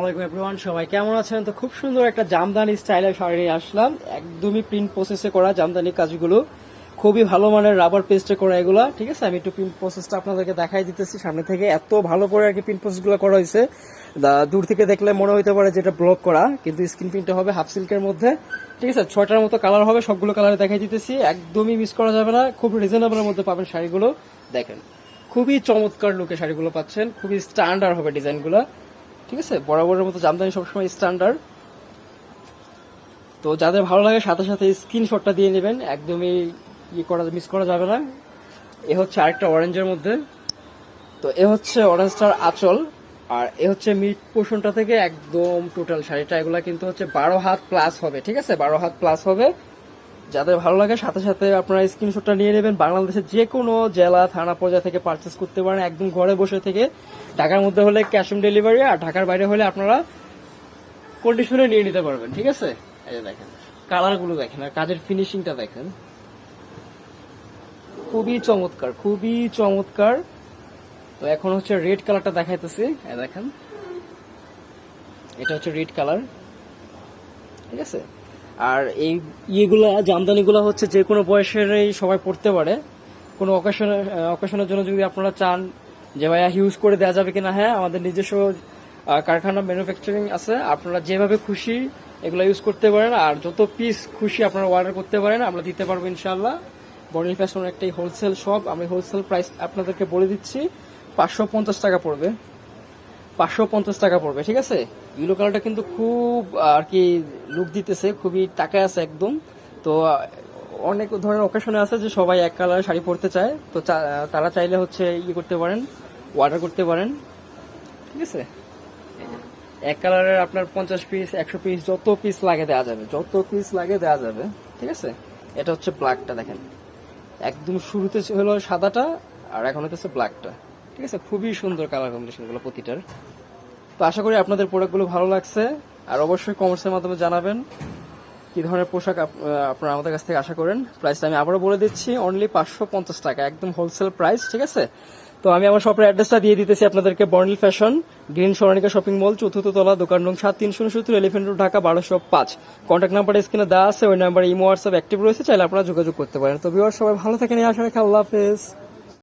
আলাইকুম সবাই কেমন আছেন? তো খুব সুন্দর একটা জামদানি শাড়ি আসলাম। একদমই প্রিন্ট করা জামদানি কাজগুলো। খুবই ভালো মানের রাবার পেস্টে করা ঠিক আছে? আমি একটু প্রিন্ট প্রসেসটা আপনাদেরকে দেখাই দিতেছি। সামনে থেকে এত ভালো করে আর কি প্রিন্ট প্রসেসগুলো করা হয়েছে। দূর থেকে দেখলে মনে হইতে পারে যেটা ব্লক করা। কিন্তু স্ক্রিন প্রিন্টটা হবে হাফ সিল্কের মধ্যে। ঠিক আছে? ছয়টার মতো কালার হবে। সবগুলো কালারে দেখাই দিতেছি। একদমই মিস করা যাবে না। খুব রিজনেবলের মধ্যে পাবেন শাড়িগুলো। দেখেন। খুবই চমৎকার লুকে শাড়িগুলো পাচ্ছেন। খুবই স্ট্যান্ডার্ড হবে ডিজাইনগুলো। ঠিক আছে? বরাবরের মতো জামদানি সবসময় স্ট্যান্ডার্ড তো যাদের ভালো লাগে, সাথে সাথে স্ক্রিনশটটা দিয়ে নেবেন। একদমই ইয়ে করা মিস করা যাবে না। এ হচ্ছে আরেকটা অরেঞ্জের মধ্যে। তো এ হচ্ছে অরেঞ্জটার আঁচল। আর এ হচ্ছে মিড পোর্শনটা থেকে একদম টোটাল শাড়িটা। এগুলা কিন্তু হচ্ছে বারো হাত প্লাস হবে। ঠিক আছে? বারো হাত প্লাস হবে। যাদের ভালো লাগে, সাথে সাথে আপনারা স্ক্রিনশটটা নিয়ে নেবেন। বাংলাদেশের যে কোনো জেলা, থানা, পর্যায়ে থেকে পারচেস করতে পারেন। একদম ঘরে বসে থেকে ঢাকার মধ্যে হলে ক্যাশ অন ডেলিভারি আর ঢাকার বাইরে হলে আপনারা কন্ডিশনে নিয়ে নিতে পারবেন, ঠিক আছে? এই যে দেখেন কালারগুলো দেখেন আর কাজের ফিনিশিংটা দেখেন। খুবই চমৎকার খুবই চমৎকার। তো এখন হচ্ছে রেড কালারটা দেখাইতেছি দেখেন। এটা হচ্ছে রেড কালার ঠিক আছে? আর এই ইয়েগুলা, জামদানিগুলো হচ্ছে যে কোনো বয়সেরই সবাই পড়তে পারে। কোনো অকেশনে অকেশনের জন্য যদি আপনারা চান যে, ভাইয়া হিউজ করে দেওয়া যাবে কিনা? হ্যাঁ আমাদের নিজস্ব কারখানা ম্যানুফ্যাকচারিং আছে। আপনারা যেভাবে খুশি এগুলো ইউজ করতে পারেন। আর যত পিস খুশি আপনারা অর্ডার করতে পারেন, আমরা দিতে পারব ইনশাল্লাহ বর্ণিল ফ্যাশন একটাই হোলসেল শপ আমি হোলসেল প্রাইস আপনাদেরকে বলে দিচ্ছি, পাঁচশো পঞ্চাশ টাকা পড়বে। পাঁচশো পঞ্চাশ টাকা পড়বে, ঠিক আছে? ইউলো কালারটা কিন্তু খুব আর কি লুক দিতেছে, খুবই টাকায় আছে একদম। তো অনেক ধরনের অকেশনে আছে যে সবাই এক কালারের শাড়ি পরতে চায়। তো তারা চাইলে হচ্ছে ইয়ে করতে পারেন অর্ডার করতে পারেন, ঠিক আছে? এক কালারের আপনার পঞ্চাশ পিস একশো পিস যত পিস লাগে দেওয়া যাবে, যত পিস লাগে দেওয়া যাবে, ঠিক আছে? এটা হচ্ছে ব্ল্যাকটা দেখেন। একদম শুরুতে হলো সাদাটা, আর এখন হচ্ছে ব্ল্যাকটা ঠিক আছে, খুবই সুন্দর কালার কম্বিনেশনগুলো প্রতিটার। তো আশা করি আপনাদের প্রোডাক্টগুলো ভালো লাগছে। আর অবশ্যই কমার্সের মাধ্যমে জানাবেন কি ধরনের পোশাক আপ- আপনারা আমাদের কাছ থেকে আশা করেন। প্রাইসটা আমি আবারও বলে দিচ্ছি অনলি পাঁচশো পঞ্চাশ টাকা, একদম হোলসেল প্রাইস ঠিক আছে? তো আমি আমার শপের অ্যাড্রেসটা দিয়ে দিতেছি আপনাদেরকে বর্নিল ফ্যাশন গ্রিন সরণিকা শপিং মল চতুর্থ তলা, দোকান নং সাত তিন শূন্য সত্তর এলিফেন্ট রোড ঢাকা, বারোশো পাঁচ। কন্ট্যাক্ট নাম্বার স্ক্রিনে দেওয়া আছে, ওই নাম্বারে ইমো হোয়াটসঅ্যাপ অ্যাক্টিভ রয়েছে, চাইলে আপনারা যোগাযোগ করতে পারেন। তো বিওয়ার সবাই ভালো থাকেন আশা রেখে আল্লাহ হাফেজ।